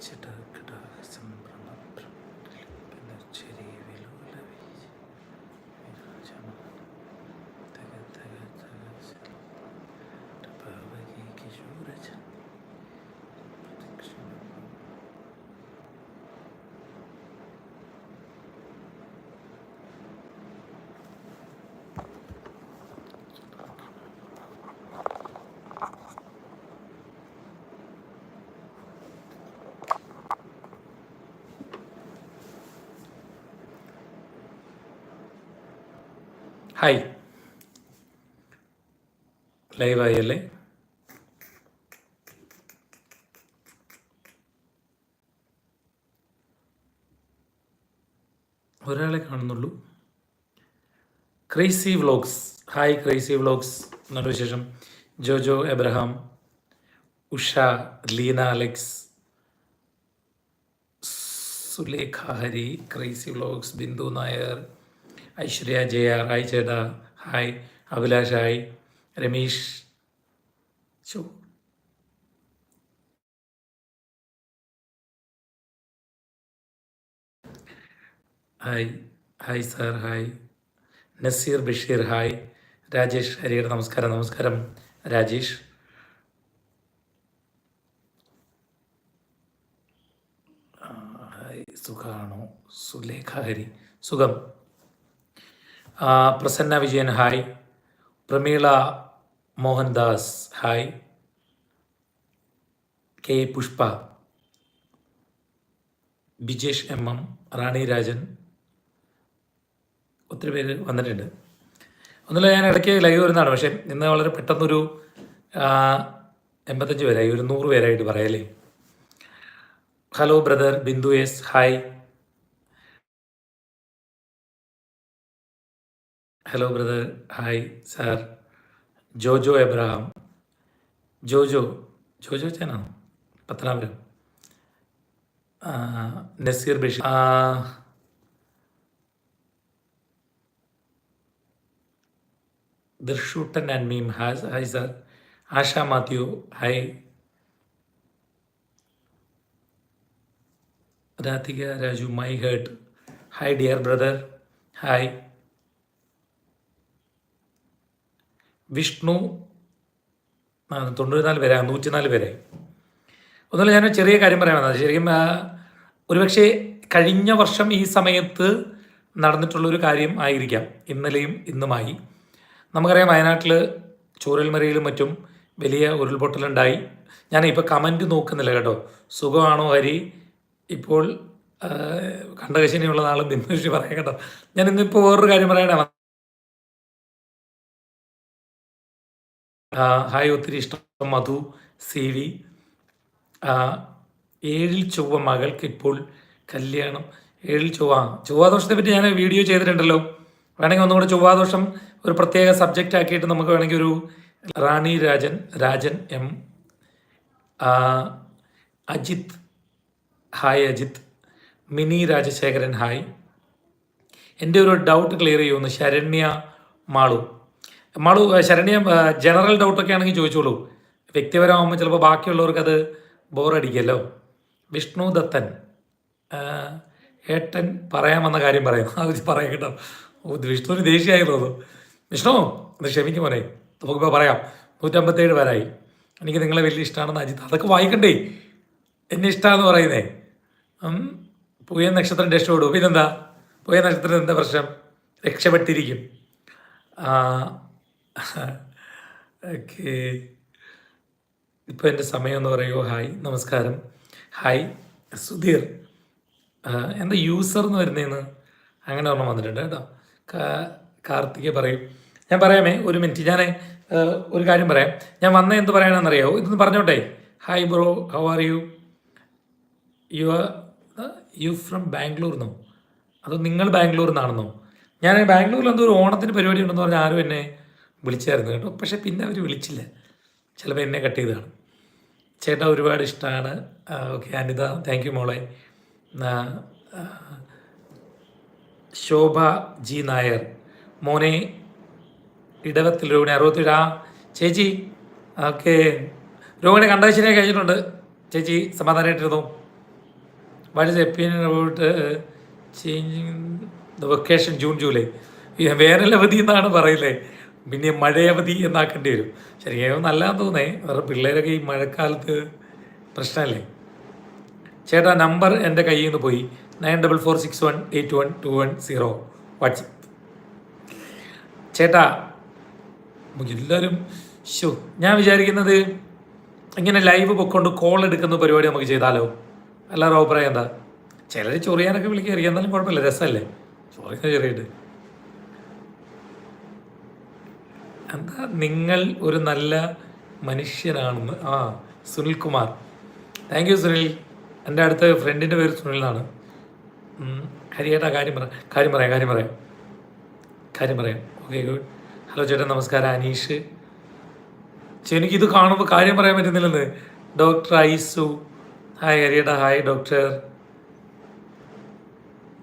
সেটা একটা ഹായ്. ലൈവായി അല്ലേ ഒരാളെ കാണുന്നുള്ളൂ. Crazy vlogs. Hi crazy vlogs. എന്നൊരു വിശേഷം? Jojo Abraham Usha Leena Alex Sulekha Hari crazy vlogs Bindu Nair Aishwarya J R hi ചേട്ടാ ഹായ് അഭിലാഷ് ഹായ് രമേഷ് ചോ hi hi sir hi. Naseer Basheer hi. Rajesh ഹരിയുടെ നമസ്കാരം നമസ്കാരം. രാജേഷ്. ഹായ്. സുഖാണോ? സുലേഖ ഹരി. സുഖം. Prasanna Vijayan hi. Pramila Mohandas hi. K Pushpa. Bijesh M M Rani Rajan. ഒത്തിരി പേര് വന്നിട്ടുണ്ട്. ഒന്നുമില്ല ഞാൻ ഇടയ്ക്ക് ലൈവ് വരുന്നതാണ്. പക്ഷേ ഇന്ന് വളരെ പെട്ടെന്നൊരു എൺപത്തഞ്ച് പേരായി ഒരു നൂറ് പേരായിട്ട് പറയല്ലേ. Hello brother Bindu S hi hello brother hi sir Jojo Abraham. Jojo Jojo ചേനാണോ Pathanapuram. Naseer Basheer. ദർഷൂട്ടൻ ആൻഡ് മീം. Has hi sir Asha Mathew. Hi Radhika Raju my heart hi dear brother hi Vishnu തൊണ്ണൂറ്റിനാല് പേരാ നൂറ്റിനാല് പേരായി ഒന്നുമില്ല ഞാൻ ചെറിയ കാര്യം പറയാനാണ് ശരിക്കും ഒരുപക്ഷെ കഴിഞ്ഞ വർഷം ഈ സമയത്ത് നടന്നിട്ടുള്ളൊരു കാര്യം ആയിരിക്കാം. ഇന്നലെയും ഇന്നുമായി. നമുക്കറിയാം വയനാട്ടിൽ ചൂരൽമരയിലും മറ്റും വലിയ ഉരുൾപൊട്ടലുണ്ടായി. ഞാൻ ഇപ്പോൾ കമന്റ് നോക്കുന്നില്ല കേട്ടോ. സുഖമാണോ ഹരി? ഇപ്പോൾ കണ്ടകശനിയുള്ള നാളും ബിന്ദുഷി പറയാം കേട്ടോ. ഞാൻ ഇന്നിപ്പോൾ വേറൊരു കാര്യം പറയണേ ഹായ് ഒത്തിരി ഇഷ്ടം മധു സി വി. ഏഴിൽ ചൊവ്വ മകൾക്ക് ഇപ്പോൾ കല്യാണം. ഏഴിൽ ചൊവ്വ. ചൊവ്വാദോഷത്തെ പറ്റി ഞാൻ വീഡിയോ ചെയ്തിട്ടുണ്ടല്ലോ. വേണമെങ്കിൽ ഒന്നുകൂടെ ചൊവ്വാദോഷം ഒരു പ്രത്യേക സബ്ജക്റ്റ് ആക്കിയിട്ട് നമുക്ക് വേണമെങ്കിൽ ഒരു Rani Rajan Rajan M. Ajith. Hi Ajith. Mini Rajasekharan hi. എന്റെ ഒരു ഡൗട്ട് ക്ലിയർ ചെയ്യുമെന്ന് ശരണ്യ മാളു. മാളു ശരണ്യം ജനറൽ ഡൗട്ടൊക്കെ ആണെങ്കിൽ ചോദിച്ചോളൂ. വ്യക്തിപരമാകുമ്പോൾ ചിലപ്പോൾ ബാക്കിയുള്ളവർക്ക് അത് ബോറടിക്കല്ലോ വിഷ്ണു ദത്തൻ ഏട്ടൻ പറയാൻ വന്ന കാര്യം പറയുന്നു അത് പറയാം കേട്ടോ. വിഷ്ണുവിന് ദേഷ്യമായി തോന്നുന്നു. വിഷ്ണു അത് ക്ഷമിക്കും മോനെ. നമുക്കിപ്പോൾ പറയാം. നൂറ്റമ്പത്തേഴ് പേരായി. എനിക്ക് നിങ്ങളെ വലിയ ഇഷ്ടമാണെന്ന് അജിത്ത് അതൊക്കെ വായിക്കണ്ടേ? എന്നെ ഇഷ്ടമാണെന്ന് പറയുന്നേ. പുയ നക്ഷത്രം രക്ഷപ്പെടും പിന്നെന്താ? പുയ നക്ഷത്രം എന്താ പ്രശ്നം? രക്ഷപ്പെട്ടിരിക്കും. ഓക്കെ. ഇപ്പോൾ എന്റെ സമയം എന്ന് പറയുമോ ഹായ് നമസ്കാരം. ഹായ് സുധീർ. എന്താ യൂസർ എന്ന് വരുന്നതെന്ന് അങ്ങനെ ഒരെണ്ണം വന്നിട്ടുണ്ട് കേട്ടോ. കാർത്തിക പറയും. ഞാൻ പറയാമേ ഒരു മിനിറ്റ് ഞാൻ ഒരു കാര്യം പറയാം. ഞാൻ വന്ന എന്ത് പറയണമെന്നറിയാമോ ഇതൊന്ന് പറഞ്ഞോട്ടെ. Hi bro how are you you are you from Bangalore എന്നോ അതോ നിങ്ങൾ ബാംഗ്ലൂർ നിന്നാണെന്നോ? ഞാൻ ബാംഗ്ലൂരിൽ എന്തോ ഒരു ഓണത്തിന് പരിപാടി ഉണ്ടെന്ന് പറഞ്ഞാൽ ആരും എന്നെ? വിളിച്ചായിരുന്നു കേട്ടോ. പക്ഷേ പിന്നെ അവർ വിളിച്ചില്ല. ചിലപ്പോൾ എന്നെ കട്ട് ചെയ്തതാണ് ചേട്ടാ ഒരുപാട് ഇഷ്ടമാണ് ഓക്കെ അനിത താങ്ക് യു മോളെ. ശോഭ ജി നായർ. മോനെ ഇടവത്തിൽ രോഹിണി അറുപത്തിയേഴ് ആ ചേച്ചി ഓക്കെ. രോഹിണി കണ്ടാശിനെ കഴിഞ്ഞിട്ടുണ്ട്. ചേച്ചി സമാധാനമായിട്ടിരുന്നു? What is opinion about changing vacation June July. വേനലവധി എന്നാണ് പറയില്ലേ പിന്നെ മഴയവധി എന്നാക്കേണ്ടി വരും. ശരിക്കും നല്ലതാന്ന് തോന്നേ വേറെ പിള്ളേരൊക്കെ ഈ മഴക്കാലത്ത് പ്രശ്നമല്ലേ ചേട്ടാ നമ്പർ എന്റെ കയ്യിൽ നിന്ന് പോയി. Nine double four six one eight one two one zero. WhatsApp ചേട്ടാ എല്ലാവരും ഷോ ഞാൻ വിചാരിക്കുന്നത് ഇങ്ങനെ ലൈവ് പൊക്കൊണ്ട് കോൾ എടുക്കുന്ന പരിപാടി നമുക്ക് ചെയ്താലോ? എല്ലാവരും അഭിപ്രായം എന്താ? ചിലർ ചൊറിയാനൊക്കെ വിളിക്കായിരിക്കും എന്നാലും കുഴപ്പമില്ല. രസമല്ലേ? ചൊറിയുന്ന ചെറിയിട്ട് എന്താ നിങ്ങൾ ഒരു നല്ല മനുഷ്യനാണെന്ന്? ആ Sunil Kumar. Thank you Sunil. എന്റെ അടുത്ത ഫ്രണ്ടിന്റെ പേര് സുനിൽ എന്നാണ് ഹരിയേട്ടാ കാര്യം പറ കാര്യം പറയാം കാര്യം പറയാം. കാര്യം പറയാം. ഓക്കെ ഗുഡ് ഹലോ ചേട്ടാ നമസ്കാരം. അനീഷ്. എനിക്കിത് കാണുമ്പോൾ കാര്യം പറയാൻ പറ്റുന്നില്ലെന്ന്. ഡോക്ടർ ഐസു. ഹായ് ഹരിയേട്ടാ. ഹായ് ഡോക്ടർ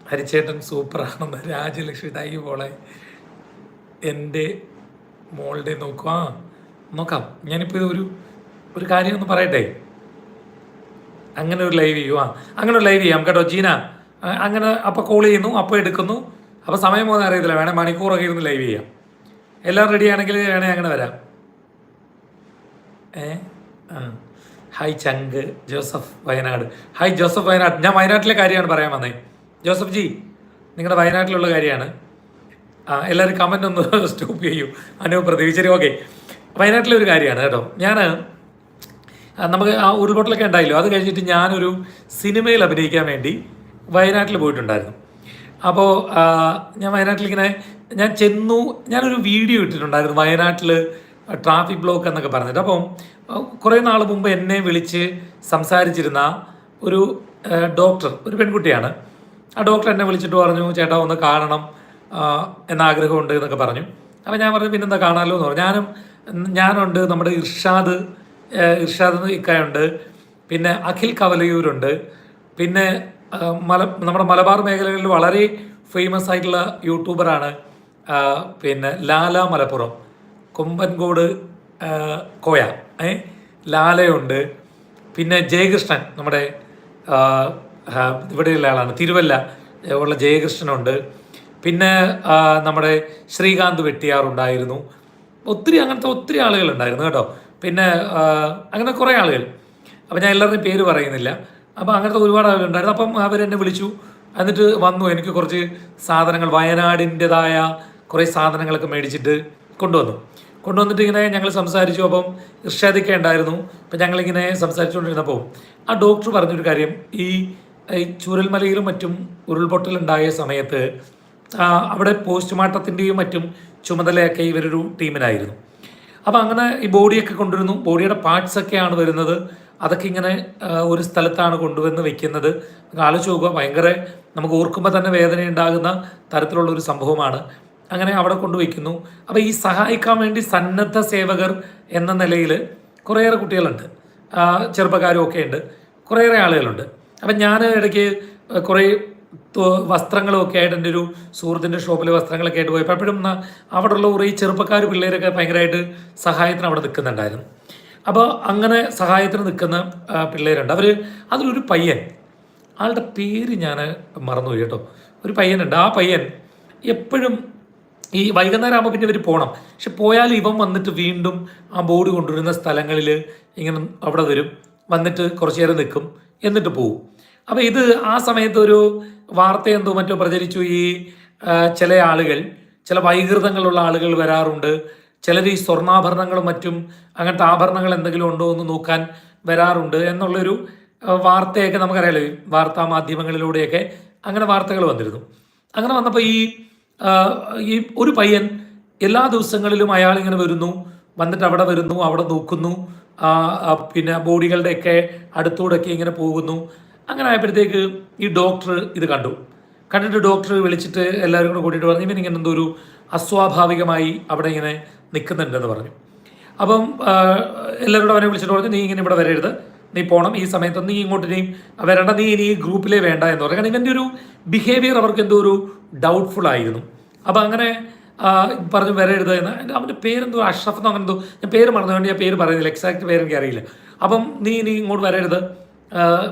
ഹരിച്ചേട്ടൻ സൂപ്പറാണെന്ന് രാജലക്ഷ്മി താങ്ക് യു പോളെ എന്റെ മോളുടെ നോക്കുക. ആ നോക്കാം. ഞാനിപ്പോൾ ഇത് ഒരു ഒരു കാര്യം ഒന്ന് പറയട്ടെ? അങ്ങനെ ഒരു ലൈവ് ചെയ്യുക അങ്ങനെ ഒരു ലൈവ് ചെയ്യാം കേട്ടോ ജീന. അങ്ങനെ അപ്പോൾ കോൾ ചെയ്യുന്നു അപ്പോൾ എടുക്കുന്നു. അപ്പോൾ സമയം പോകുന്ന അറിയത്തില്ല വേണേൽ മണിക്കൂറൊക്കെ ഇരുന്ന് ലൈവ് ചെയ്യാം. എല്ലാം റെഡി ആണെങ്കിൽ വേണേൽ അങ്ങനെ വരാം. ഏ? ഹായ് ചങ്ക്. ജോസഫ് വയനാട്. ഹായ് ജോസഫ് വയനാട്. ഞാൻ വയനാട്ടിലെ കാര്യമാണ് പറയാൻ വന്നേ. ജോസഫ് ജി നിങ്ങളുടെ വയനാട്ടിലുള്ള കാര്യമാണ്. എല്ലാവരും കമന്റ് ഒന്ന് സ്റ്റോപ്പ് ചെയ്യൂ. അനു പ്രതീക്ഷിച്ചു ഓക്കെ വയനാട്ടിലെ ഒരു കാര്യമാണ് കേട്ടോ. ഞാൻ നമുക്ക് ആ ഉരുൾപൊട്ടലൊക്കെ ഉണ്ടായില്ലോ. അത് കഴിഞ്ഞിട്ട് ഞാനൊരു സിനിമയിൽ അഭിനയിക്കാൻ വേണ്ടി വയനാട്ടിൽ പോയിട്ടുണ്ടായിരുന്നു. അപ്പോൾ ഞാൻ വയനാട്ടിലിങ്ങനെ ഞാൻ ചെന്നു ഞാനൊരു വീഡിയോ ഇട്ടിട്ടുണ്ടായിരുന്നു. വയനാട്ടിൽ ട്രാഫിക് ബ്ലോക്ക് എന്നൊക്കെ പറഞ്ഞിട്ട്. അപ്പം കുറേ നാൾ മുമ്പ് എന്നെ വിളിച്ച് സംസാരിച്ചിരുന്ന ഒരു ഡോക്ടർ ഒരു പെൺകുട്ടിയാണ്. ആ ഡോക്ടർ എന്നെ വിളിച്ചിട്ട് പറഞ്ഞു ചേട്ടാ ഒന്ന് കാണണം. എന്ന ആഗ്രഹമുണ്ട് എന്നൊക്കെ പറഞ്ഞു. അപ്പോൾ ഞാൻ പറഞ്ഞു പിന്നെന്താ കാണാമല്ലോ എന്ന് പറഞ്ഞു. ഞാനും ഞാനുണ്ട് നമ്മുടെ ഇർഷാദ് ഇർഷാദ് ഇക്കയുണ്ട്. പിന്നെ അഖിൽ കവലയൂരുണ്ട്. പിന്നെ മല നമ്മുടെ മലബാർ മേഖലകളിൽ വളരെ ഫേമസ് ആയിട്ടുള്ള യൂട്യൂബറാണ് പിന്നെ ലാല മലപ്പുറം. കൊമ്പൻകോട് കോയ ഏ ലാലയുണ്ട്. പിന്നെ ജയകൃഷ്ണൻ നമ്മുടെ ഇവിടെയുള്ള ആളാണ് തിരുവല്ല ഉള്ള ജയകൃഷ്ണനുണ്ട്. പിന്നെ നമ്മുടെ ശ്രീകാന്ത് വെട്ടിയാറുണ്ടായിരുന്നു ഒത്തിരി അങ്ങനത്തെ ഒത്തിരി ആളുകൾ ഉണ്ടായിരുന്നു കേട്ടോ. പിന്നെ അങ്ങനെ കുറേ ആളുകൾ. അപ്പോൾ ഞാൻ എല്ലാവരുടെയും പേര് പറയുന്നില്ല. അപ്പോൾ അങ്ങനത്തെ ഒരുപാട് ആളുകളുണ്ടായിരുന്നു അപ്പം അവരെന്നെ വിളിച്ചു. എന്നിട്ട് വന്നു. എനിക്ക് കുറച്ച് സാധനങ്ങൾ വയനാടിന്റെതായ കുറേ സാധനങ്ങളൊക്കെ മേടിച്ചിട്ട് കൊണ്ടുവന്നു. കൊണ്ടുവന്നിട്ട് ഇങ്ങനെ ഞങ്ങൾ സംസാരിച്ചു. അപ്പം ഇർഷാദിക്ക ഉണ്ടായിരുന്നു. അപ്പം ഞങ്ങളിങ്ങനെ സംസാരിച്ചുകൊണ്ടിരുന്നപ്പോൾ ആ ഡോക്ടർ പറഞ്ഞൊരു കാര്യം. ഈ ചൂരൽമലയിലും മറ്റും ഉരുൾപൊട്ടലുണ്ടായ സമയത്ത് അവിടെ പോസ്റ്റ്മോർട്ടത്തിന്റെയും മറ്റും ചുമതലയൊക്കെ ഇവരൊരു ടീമിനായിരുന്നു അപ്പോൾ അങ്ങനെ ഈ ബോഡിയൊക്കെ കൊണ്ടുവരുന്നു. ബോഡിയുടെ പാർട്സൊക്കെയാണ് വരുന്നത്. അതൊക്കെ ഇങ്ങനെ ഒരു സ്ഥലത്താണ് കൊണ്ടുവന്ന് വെക്കുന്നത്. ആലോചിച്ച് നോക്കുക. ഭയങ്കര നമുക്ക് ഓർക്കുമ്പോൾ തന്നെ വേദന ഉണ്ടാകുന്ന തരത്തിലുള്ള ഒരു സംഭവമാണ്. അങ്ങനെ അവിടെ കൊണ്ടുവയ്ക്കുന്നു അപ്പോൾ ഈ സഹായിക്കാൻ വേണ്ടി സന്നദ്ധ സേവകർ എന്ന നിലയിൽ കുറേയേറെ കുട്ടികളുണ്ട്. ചെറുപ്പക്കാരും ഒക്കെ ഉണ്ട്. കുറേയേറെ ആളുകളുണ്ട്. അപ്പം ഞാൻ ഇടയ്ക്ക് കുറേ വസ്ത്രങ്ങളും ഒക്കെ ആയിട്ട് എന്റെ ഒരു സുഹൃത്തിന്റെ ഷോപ്പിലെ വസ്ത്രങ്ങളൊക്കെ ആയിട്ട് പോയപ്പോൾ എപ്പോഴും അവിടെയുള്ള കുറേ ചെറുപ്പക്കാർ പിള്ളേരൊക്കെ ഭയങ്കരമായിട്ട് സഹായത്തിന് അവിടെ നിൽക്കുന്നുണ്ടായിരുന്നു. അപ്പോൾ അങ്ങനെ സഹായത്തിന് നിൽക്കുന്ന പിള്ളേരുണ്ട്. അവർ അതിലൊരു പയ്യൻ. ആളുടെ പേര് ഞാൻ മറന്നുപോയി കേട്ടോ. ഒരു പയ്യനുണ്ട്. ആ പയ്യൻ എപ്പോഴും ഈ വൈകുന്നേരം ആകുമ്പോൾ പിന്നെ ഇവർ പോകണം. പക്ഷെ പോയാൽ ഇവൻ വന്നിട്ട് വീണ്ടും ആ ബോർഡ് കൊണ്ടുവരുന്ന സ്ഥലങ്ങളിൽ ഇങ്ങനെ അവിടെ വരും. വന്നിട്ട് കുറച്ച് നേരം നിൽക്കും. എന്നിട്ട് പോവും. അപ്പോൾ ഇത് ആ സമയത്ത് ഒരു വാർത്ത എന്തോ മറ്റോ പ്രചരിച്ചു ഈ ചില ആളുകൾ ചില വൈകൃതങ്ങളുള്ള ആളുകൾ വരാറുണ്ട്. ചിലർ ഈ സ്വർണാഭരണങ്ങളും മറ്റും അങ്ങനത്തെ ആഭരണങ്ങൾ എന്തെങ്കിലും ഉണ്ടോ എന്ന് നോക്കാൻ വരാറുണ്ട് എന്നുള്ളൊരു വാർത്തയൊക്കെ നമുക്കറിയാലോ. വാർത്താ മാധ്യമങ്ങളിലൂടെയൊക്കെ അങ്ങനെ വാർത്തകൾ വന്നിരുന്നു. അങ്ങനെ വന്നപ്പോൾ ഈ ഈ ഒരു പയ്യൻ എല്ലാ ദിവസങ്ങളിലും അയാൾ ഇങ്ങനെ വരുന്നു. വന്നിട്ട് അവിടെ വരുന്നു അവിടെ നോക്കുന്നു. പിന്നെ ബോഡികളുടെയൊക്കെ അടുത്തൂടെയൊക്കെ ഇങ്ങനെ പോകുന്നു. അങ്ങനെ ആയപ്പോഴത്തേക്ക് ഈ ഡോക്ടർ ഇത് കണ്ടു. കണ്ടിട്ട് ഡോക്ടർ വിളിച്ചിട്ട് എല്ലാവരും കൂടെ കൂട്ടിയിട്ട് പറഞ്ഞു ഇവൻ ഇങ്ങനെ എന്തോ ഒരു അസ്വാഭാവികമായി അവിടെ ഇങ്ങനെ നിൽക്കുന്നുണ്ടെന്ന് പറഞ്ഞു. അപ്പം എല്ലാവരോടും അവനെ വിളിച്ചിട്ട് പറഞ്ഞു നീ ഇങ്ങനെ ഇവിടെ വരരുത്. നീ പോകണം ഈ സമയത്ത് നീ ഇങ്ങോട്ട് നീ വരണ്ട. നീ ഇനി ഈ ഗ്രൂപ്പിലേ വേണ്ട എന്ന് പറഞ്ഞു. കാരണം ഇവന്റെ ഒരു ബിഹേവിയർ അവർക്ക് എന്തോ ഒരു ഡൗട്ട്ഫുൾ ആയിരുന്നു. അപ്പം അങ്ങനെ പറഞ്ഞു വരരുത് എന്ന്. അവന്റെ പേരെന്തോ അഷ്റഫ് എന്നോ അങ്ങനെ എന്തോ ഞാൻ പേര് മറന്നുകൊണ്ട് ഞാൻ പേര് പറയുന്നില്ല. എക്സാക്ട് പേര് എനിക്ക് അറിയില്ല അപ്പം നീ ഇനി ഇങ്ങോട്ട് വരരുത്.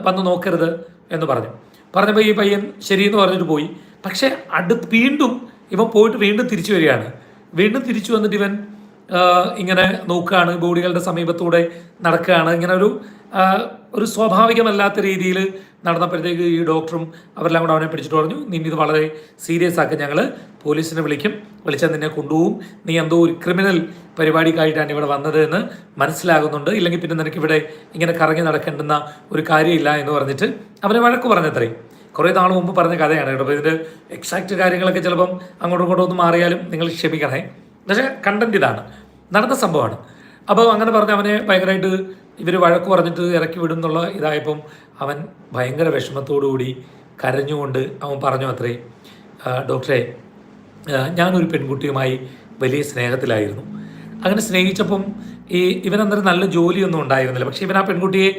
വന്ന് നോക്കരുത് എന്ന് പറഞ്ഞു. പറഞ്ഞപ്പോൾ ഈ പയ്യൻ ശരിയെന്ന് പറഞ്ഞിട്ട് പോയി. പക്ഷേ അടുത്ത് വീണ്ടും ഇവൻ പോയിട്ട് വീണ്ടും തിരിച്ചു വരികയാണ്. വീണ്ടും തിരിച്ചു വന്നിട്ട് ഇവൻ ഇങ്ങനെ നോക്കുകയാണ് ബോഡികളുടെ സമീപത്തൂടെ നടക്കുകയാണ്. ഇങ്ങനെ ഒരു ഒരു സ്വാഭാവികമല്ലാത്ത രീതിയിൽ നടന്നപ്പോഴത്തേക്ക് ഈ ഡോക്ടറും അവരെല്ലാം കൂടെ അവനെ പിടിച്ചിട്ട് പറഞ്ഞു നിന്നെ ഇത് വളരെ സീരിയസ് ആക്കി. ഞങ്ങൾ പോലീസിനെ വിളിക്കും വിളിച്ചാൽ നിന്നെ കൊണ്ടുപോകും. നീ എന്തോ ഒരു ക്രിമിനൽ പരിപാടിക്കായിട്ടാണ് ഇവിടെ വന്നത് എന്ന് മനസ്സിലാകുന്നുണ്ട്. ഇല്ലെങ്കിൽ പിന്നെ നിനക്ക് ഇവിടെ ഇങ്ങനെ കറങ്ങി നടക്കേണ്ടുന്ന ഒരു കാര്യമില്ല എന്ന് പറഞ്ഞിട്ട് അവനെ വഴക്ക് പറഞ്ഞത്രേ. കുറേ നാൾ മുമ്പ് പറഞ്ഞ കഥയാണ് കേട്ടോ. അപ്പോൾ ഇതിന്റെ എക്സാക്റ്റ് കാര്യങ്ങളൊക്കെ ചിലപ്പം അങ്ങോട്ടും ഇങ്ങോട്ടും ഒന്ന് മാറിയാലും നിങ്ങൾ ക്ഷമിക്കണേ. പക്ഷേ കണ്ടന്റ് ഇതാണ്. നടന്ന സംഭവമാണ്. അപ്പോൾ അങ്ങനെ പറഞ്ഞ് അവനെ ഭയങ്കരമായിട്ട് ഇവർ വഴക്ക് പറഞ്ഞിട്ട് ഇറക്കി വിടും എന്നുള്ള ഇതായപ്പം അവൻ ഭയങ്കര വിഷമത്തോടു കൂടി കരഞ്ഞുകൊണ്ട് അവൻ പറഞ്ഞു അത്രേ ഡോക്ടറെ ഞാനൊരു പെൺകുട്ടിയുമായി വലിയ സ്നേഹത്തിലായിരുന്നു. അങ്ങനെ സ്നേഹിച്ചപ്പം ഈ ഇവൻ നല്ല ജോലിയൊന്നും ഉണ്ടായിരുന്നില്ല. പക്ഷേ ഇവൻ ആ പെൺകുട്ടിയെ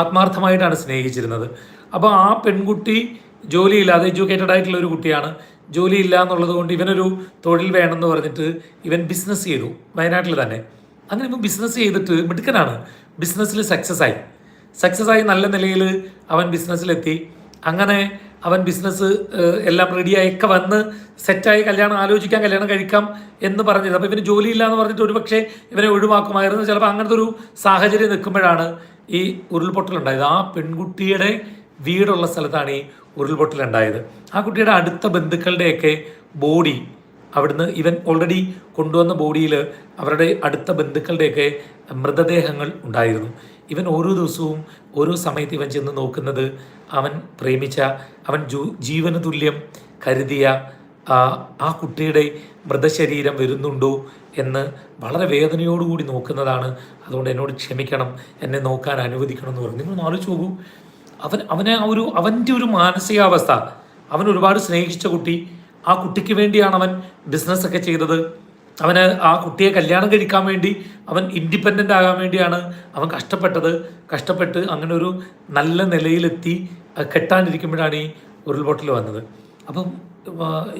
ആത്മാർത്ഥമായിട്ടാണ് സ്നേഹിച്ചിരുന്നത്. അപ്പോൾ ആ പെൺകുട്ടി ജോലിയില്ലാതെ എഡ്യൂക്കേറ്റഡ് ആയിട്ടുള്ള ഒരു കുട്ടിയാണ്. ജോലിയില്ല എന്നുള്ളത് കൊണ്ട് ഇവനൊരു തൊഴിൽ വേണമെന്ന് പറഞ്ഞിട്ട് ഇവൻ ബിസിനസ് ചെയ്തു വയനാട്ടിൽ തന്നെ. അങ്ങനെ ഇപ്പം ബിസിനസ് ചെയ്തിട്ട് മിടുക്കനാണ്. ബിസിനസ്സിൽ സക്സസ് ആയി. സക്സസ് ആയി നല്ല നിലയിൽ അവൻ ബിസിനസ്സിലെത്തി അങ്ങനെ അവൻ ബിസിനസ് എല്ലാം റെഡിയായൊക്കെ വന്ന് സെറ്റായി കല്യാണം ആലോചിക്കാം കല്യാണം കഴിക്കാം എന്ന് പറഞ്ഞത്. അപ്പോൾ ഇവന് ജോലിയില്ല എന്ന് പറഞ്ഞിട്ട് ഒരു പക്ഷേ ഇവനെ ഒഴിവാക്കുമായിരുന്നു. ചിലപ്പോൾ അങ്ങനത്തെ ഒരു സാഹചര്യം നിൽക്കുമ്പോഴാണ് ഈ ഉരുൾപൊട്ടലുണ്ടായത്. ആ പെൺകുട്ടിയുടെ വീടുള്ള സ്ഥലത്താണ് ഈ ഉരുൾപൊട്ടലുണ്ടായത്. ആ കുട്ടിയുടെ അടുത്ത ബന്ധുക്കളുടെയൊക്കെ ബോഡി അവിടുന്ന് ഇവൻ ഓൾറെഡി കൊണ്ടുവന്ന ബോഡിയിൽ അവരുടെ അടുത്ത ബന്ധുക്കളുടെയൊക്കെ മൃതദേഹങ്ങൾ ഉണ്ടായിരുന്നു. ഇവൻ ഓരോ ദിവസവും ഓരോ സമയത്ത് ഇവൻ ചെന്ന് നോക്കുന്നത് അവൻ പ്രേമിച്ച അവൻ ജീവന തുല്യം കരുതിയ ആ കുട്ടിയുടെ മൃതശരീരം വരുന്നുണ്ടോ എന്ന് വളരെ വേദനയോടുകൂടി നോക്കുന്നതാണ്. അതുകൊണ്ട് എന്നോട് ക്ഷമിക്കണം എന്നെ നോക്കാൻ അനുവദിക്കണം എന്ന് പറഞ്ഞു. നിങ്ങൾ ആലോചിച്ച് നോക്കൂ. അവൻ അവനെ ഒരു അവന്റെ ഒരു മാനസികാവസ്ഥ അവൻ ഒരുപാട് സ്നേഹിച്ച കുട്ടി ആ കുട്ടിക്ക് വേണ്ടിയാണ് അവൻ ബിസിനസ്സൊക്കെ ചെയ്തത്. അവന് ആ കുട്ടിയെ കല്യാണം കഴിക്കാൻ വേണ്ടി അവൻ ഇൻഡിപെൻഡന്റ് ആകാൻ വേണ്ടിയാണ് അവൻ കഷ്ടപ്പെട്ടത്. കഷ്ടപ്പെട്ട് അങ്ങനെ ഒരു നല്ല നിലയിലെത്തി കെട്ടാനിരിക്കുമ്പോഴാണ് ഈ ഉരുൾപൊട്ടൽ വന്നത്. അപ്പം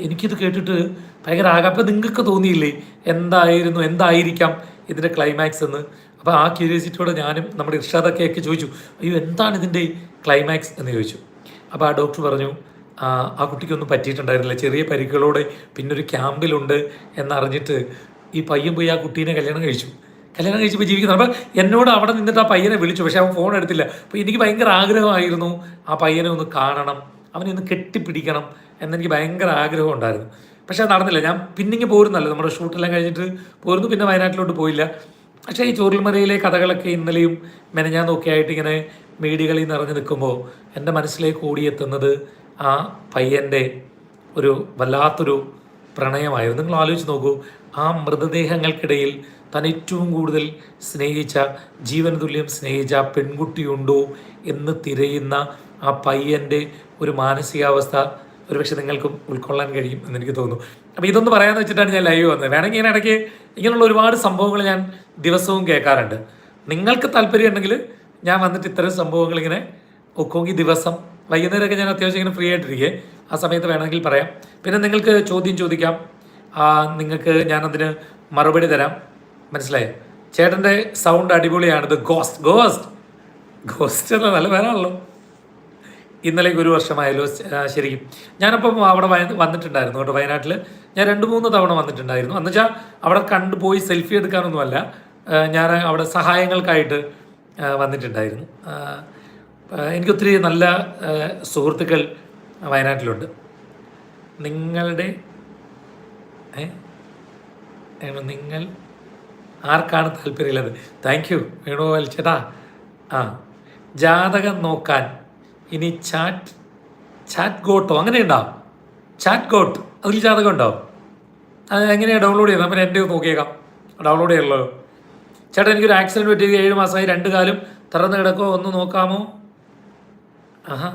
എനിക്കിത് കേട്ടിട്ട് ഭയങ്കര ആകാം നിങ്ങൾക്ക് തോന്നിയില്ലേ? എന്തായിരുന്നു എന്തായിരിക്കാം ഇതിന്റെ ക്ലൈമാക്സ് എന്ന്? അപ്പോൾ ആ ക്യൂരിയോസിറ്റിയോടെ ഞാനും നമ്മുടെ ഇർഷാദൊക്കെ ഒക്കെ ചോദിച്ചു അയ്യോ എന്താണ് ഇതിന്റെ ക്ലൈമാക്സ് എന്ന് ചോദിച്ചു. അപ്പോൾ ആ ഡോക്ടർ പറഞ്ഞു "ആ, ആ കുട്ടിക്കൊന്നും പറ്റിയിട്ടുണ്ടായിരുന്നില്ല. ചെറിയ പരിക്കുകളോടെ പിന്നെ ഒരു ക്യാമ്പിലുണ്ട് എന്നറിഞ്ഞിട്ട് ഈ പയ്യൻ പോയി ആ കുട്ടീനെ കല്യാണം കഴിച്ചു. കല്യാണം കഴിച്ചപ്പോൾ ജീവിക്കുന്നത് അപ്പോൾ എന്നോട് അവിടെ നിന്നിട്ട് ആ പയ്യനെ വിളിച്ചു. പക്ഷേ അവൻ ഫോൺ എടുത്തില്ല. അപ്പോൾ എനിക്ക് ഭയങ്കര ആഗ്രഹമായിരുന്നു ആ പയ്യനെ ഒന്ന് കാണണം അവനെ ഒന്ന് കെട്ടിപ്പിടിക്കണം എന്നെനിക്ക് ഭയങ്കര ആഗ്രഹം ഉണ്ടായിരുന്നു. പക്ഷേ അത് നടന്നില്ല. ഞാൻ പിന്നിങ്ങ് പോരുന്നല്ലോ നമ്മുടെ ഷൂട്ടെല്ലാം കഴിഞ്ഞിട്ട് പോരുന്നു. പിന്നെ വയനാട്ടിലോട്ട് പോയില്ല. പക്ഷേ ഈ ചൂരൽമലയിലെ കഥകളൊക്കെ ഇന്നലെയും മെനഞ്ഞാൻ നോക്കിയായിട്ട് ഇങ്ങനെ മീഡിയകളിൽ നിറഞ്ഞു നിൽക്കുമ്പോൾ എന്റെ മനസ്സിലേക്ക് ഓടിയെത്തുന്നത് ആ പയ്യന്റെ ഒരു വല്ലാത്തൊരു പ്രണയമായിരുന്നു. നിങ്ങൾ ആലോചിച്ച് നോക്കൂ ആ മൃതദേഹങ്ങൾക്കിടയിൽ താൻ ഏറ്റവും കൂടുതൽ സ്നേഹിച്ച ജീവന തുല്യം സ്നേഹിച്ച പെൺകുട്ടിയുണ്ടോ എന്ന് തിരയുന്ന ആ പയ്യന്റെ ഒരു മാനസികാവസ്ഥ ഒരുപക്ഷെ നിങ്ങൾക്കും ഉൾക്കൊള്ളാൻ കഴിയും എന്ന് എനിക്ക് തോന്നുന്നു. അപ്പോൾ ഇതൊന്ന് പറയാമെന്ന് വെച്ചിട്ടാണ് ഞാൻ ലൈവ് വന്നത്. വേണമെങ്കിൽ ഞാൻ ഇടയ്ക്ക് ഇങ്ങനെയുള്ള ഒരുപാട് സംഭവങ്ങൾ ഞാൻ ദിവസവും കേൾക്കാറുണ്ട്. നിങ്ങൾക്ക് താല്പര്യം ഉണ്ടെങ്കിൽ ഞാൻ വന്നിട്ട് ഇത്തരം സംഭവങ്ങൾ ഇങ്ങനെ ഒക്കോങ്കി ദിവസം വൈകുന്നേരമൊക്കെ ഞാൻ അത്യാവശ്യം ഇങ്ങനെ ഫ്രീ ആയിട്ടിരിക്കേ. ആ സമയത്ത് വേണമെങ്കിൽ പറയാം. പിന്നെ നിങ്ങൾക്ക് ചോദ്യം ചോദിക്കാം. നിങ്ങൾക്ക് ഞാനതിന് മറുപടി തരാം. മനസ്സിലായോ? ചേട്ടന്റെ സൗണ്ട് അടിപൊളിയാണ്. ഗോസ്റ്റ് ഗോസ്റ്റ് ഗോസ്റ്റ് എന്ന നല്ല പേരാണല്ലോ ഇന്നലേക്ക് ഒരു വർഷമായല്ലോ ശരിക്കും. ഞാനപ്പം അവിടെ വന്നിട്ടുണ്ടായിരുന്നു കേട്ടോ വയനാട്ടിൽ ഞാൻ രണ്ട് മൂന്ന് തവണ വന്നിട്ടുണ്ടായിരുന്നു. എന്ന് വെച്ചാൽ അവിടെ കണ്ടുപോയി സെൽഫി എടുക്കാനൊന്നുമല്ല. ഞാൻ അവിടെ സഹായങ്ങൾക്കായിട്ട് വന്നിട്ടുണ്ടായിരുന്നു. എനിക്കൊത്തിരി നല്ല സുഹൃത്തുക്കൾ വയനാട്ടിലുണ്ട്. നിങ്ങളുടെ നിങ്ങൾ ആർക്കാണ് താല്പര്യമുള്ളത്? താങ്ക് യു വേണുഗോപാൽ ചേട്ടാ. ആ ജാതകം നോക്കാൻ ഇനി ചാറ്റ് ചാറ്റ് ഗോട്ടോ അങ്ങനെ ഉണ്ടാവും ചാറ്റ് ഗോട്ട് അതിൽ ജാതകം ഉണ്ടാവും അത് എങ്ങനെയാണ് ഡൗൺലോഡ് ചെയ്യുന്നത്? അപ്പം എന്റെ നോക്കിയേക്കാം. ഡൗൺലോഡ് ചെയ്യുള്ളത് ചേട്ടാ എനിക്കൊരു ആക്സിഡന്റ് പറ്റി ഏഴ് മാസമായി രണ്ട് കാലും തറന്ന് കിടക്കുമോ ഒന്ന് നോക്കാമോ? ആഹാ.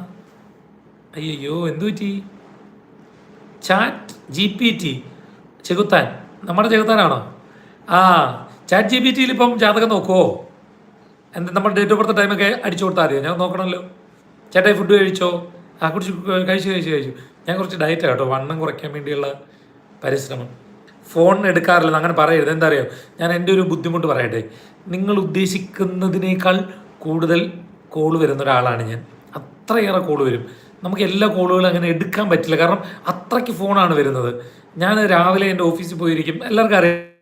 അയ്യോ എന്തു പറ്റി? ചാറ്റ് ജി പി ടി ചെകുത്താൻ. നമ്മുടെ ചെകുത്താനാണോ? ആ ചാറ്റ് ജി പി ടിയിൽ ഇപ്പം ജാതകം നോക്കുമോ എന്താ നമ്മുടെ ഡേറ്റ് ഓഫ് ബർത്ത് ടൈമൊക്കെ അടിച്ചു കൊടുത്താൽ മതിയോ? ഞാൻ നോക്കണമല്ലോ. ചേട്ടായി ഫുഡ് കഴിച്ചോ? ആ കുറിച്ച് കഴിച്ചു കഴിച്ചു കഴിച്ചു. ഞാൻ കുറച്ച് ഡയറ്റാണ് കേട്ടോ. വണ്ണം കുറയ്ക്കാൻ വേണ്ടിയുള്ള പരിശ്രമം. ഫോൺ എടുക്കാറില്ല അങ്ങനെ പറയരുത്. എന്താ അറിയോ? ഞാൻ എന്റെ ഒരു ബുദ്ധിമുട്ട് പറയട്ടെ. നിങ്ങൾ ഉദ്ദേശിക്കുന്നതിനേക്കാൾ കൂടുതൽ കോൾ വരുന്ന ഒരാളാണ് ഞാൻ. അത്രയേറെ കോൾ വരും. നമുക്ക് എല്ലാ കോളുകളും അങ്ങനെ എടുക്കാൻ പറ്റില്ല. കാരണം അത്രയ്ക്ക് ഫോണാണ് വരുന്നത്. ഞാൻ രാവിലെ എന്റെ ഓഫീസിൽ പോയിരിക്കും. എല്ലാവർക്കും അറിയാം.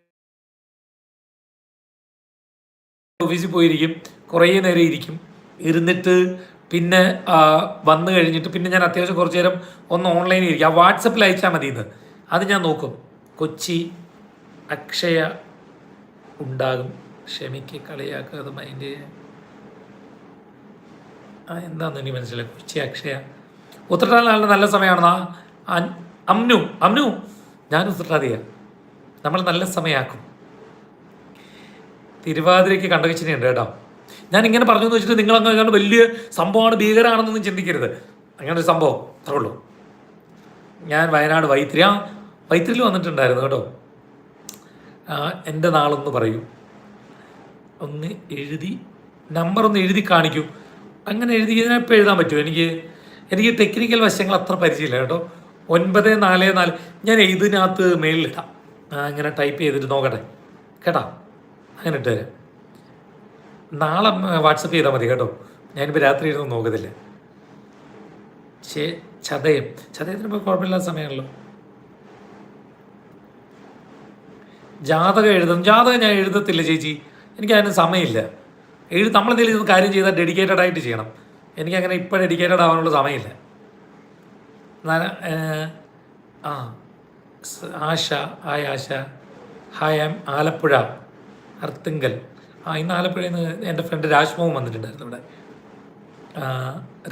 ഓഫീസിൽ പോയിരിക്കും. കുറേ നേരം ഇരിക്കും. ഇരുന്നിട്ട് പിന്നെ വന്നു കഴിഞ്ഞിട്ട് പിന്നെ ഞാൻ അത്യാവശ്യം കുറച്ച് നേരം ഒന്ന് ഓൺലൈനിൽ ഇരിക്കും. ആ വാട്സപ്പിൽ അയച്ചാൽ മതി ഇത്. അത് ഞാൻ നോക്കും. കൊച്ചി അക്ഷയ ഉണ്ടാകും. ക്ഷമിക്ക് കളിയാക്കുക അത് മൈൻഡ് ആ എന്താന്ന് എനിക്ക് മനസ്സിലായി. കൊച്ചി അക്ഷയ. ഉത്രട്ടാളിനാളുടെ നല്ല സമയമാണെന്നാ അമ്നു അമ്നു ഞാൻ ഉത്രട്ടാതിയാണ് നമ്മൾ നല്ല സമയമാക്കും. തിരുവാതിരയ്ക്ക് കണ്ടകച്ചിനുണ്ട് കേട്ടോ. ഞാൻ ഇങ്ങനെ പറഞ്ഞു എന്ന് വെച്ചിട്ട് നിങ്ങൾ അങ്ങനെ വലിയ സംഭവമാണ് ഭീകരമാണെന്നൊന്നും ചിന്തിക്കരുത്. അങ്ങനെ ഒരു സംഭവം. അത്രേ ഉള്ളൂ. ഞാൻ വയനാട് വൈത്തിരി. ആ വൈത്തിരിയിൽ വന്നിട്ടുണ്ടായിരുന്നു കേട്ടോ. എന്റെ നാളൊന്ന് പറയൂ. ഒന്ന് എഴുതി നമ്പർ ഒന്ന് എഴുതി കാണിക്കൂ. അങ്ങനെ എഴുതി ഇതിനെപ്പോൾ എഴുതാൻ പറ്റുമോ? എനിക്ക് എനിക്ക് ടെക്നിക്കൽ വശങ്ങൾ അത്ര പരിചയമില്ല കേട്ടോ. ഒൻപത് നാല് നാല്. ഞാൻ ഇതിനകത്ത് മേളിലിടാം. അങ്ങനെ ടൈപ്പ് ചെയ്തിട്ട് നോക്കട്ടെ. കേട്ടോ? അങ്ങനെ ഇട്ട് തരാം. നാളെ വാട്സപ്പ് ചെയ്താൽ മതി കേട്ടോ. ഞാനിപ്പോൾ രാത്രി ഇരുന്ന് നോക്കത്തില്ല ചേ ചതയം. ചതയത്തിന് ഇപ്പോൾ കുഴപ്പമില്ലാത്ത സമയമാണല്ലോ. ജാതകം എഴുതും ജാതകം ഞാൻ എഴുതത്തില്ല ചേച്ചി. എനിക്ക് അതിന് സമയമില്ല. എഴുതി നമ്മളെന്തെങ്കിലും ഇത് കാര്യം ചെയ്താൽ ഡെഡിക്കേറ്റഡ് ആയിട്ട് ചെയ്യണം. എനിക്കങ്ങനെ ഇപ്പോൾ ഡെഡിക്കേറ്റഡ് ആവാനുള്ള സമയമില്ല. ആ Asha hi Asha hi am Alappuzha Arthunkal. ആ ഇന്ന് ആലപ്പുഴയിൽ നിന്ന് എന്റെ ഫ്രണ്ട് രാജ്മോഹൻ വന്നിട്ടുണ്ടായിരുന്നു ഇവിടെ.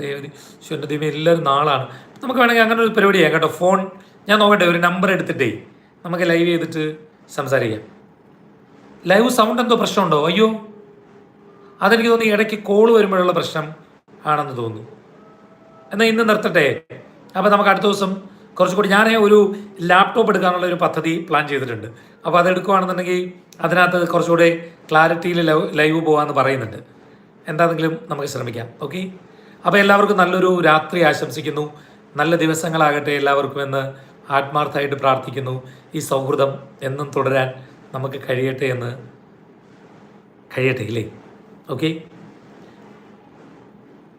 രേവതി. ശിവന്റെ ദൈവം എല്ലാവരും നാളാണ്. നമുക്ക് വേണമെങ്കിൽ അങ്ങനെ ഒരു പരിപാടി ചെയ്യാം കേട്ടോ. ഫോൺ ഞാൻ നോക്കട്ടെ ഒരു നമ്പർ എടുത്തിട്ടേ. നമുക്ക് ലൈവ് ചെയ്തിട്ട് സംസാരിക്കാം. ലൈവ് സൗണ്ട് എന്തോ പ്രശ്നമുണ്ടോ? അയ്യോ. അതെനിക്ക് തോന്നി ഇടയ്ക്ക് കോൾ വരുമ്പോഴുള്ള പ്രശ്നം ആണെന്ന് തോന്നുന്നു. എന്നാൽ ഇന്ന് നിർത്തട്ടെ. അപ്പോൾ നമുക്ക് അടുത്ത ദിവസം കുറച്ചുകൂടി ഞാൻ ഒരു ലാപ്ടോപ്പ് എടുക്കാനുള്ള ഒരു പദ്ധതി പ്ലാൻ ചെയ്തിട്ടുണ്ട്. അപ്പോൾ അത് എടുക്കുകയാണെന്നുണ്ടെങ്കിൽ അതിനകത്ത് കുറച്ചുകൂടെ ക്ലാരിറ്റിയിൽ ലൈവ് ലൈവ് പോകാമെന്ന് പറയുന്നുണ്ട്. എന്താണെങ്കിലും നമുക്ക് ശ്രമിക്കാം ഓക്കെ അപ്പോൾ എല്ലാവർക്കും നല്ലൊരു രാത്രി ആശംസിക്കുന്നു. നല്ല ദിവസങ്ങളാകട്ടെ എല്ലാവർക്കും എന്ന് ആത്മാർത്ഥമായിട്ട് പ്രാർത്ഥിക്കുന്നു. ഈ സൗഹൃദം എന്നും തുടരാൻ നമുക്ക് കഴിയട്ടെ എന്ന് കഴിയട്ടെ ഇല്ലേ? ഓക്കെ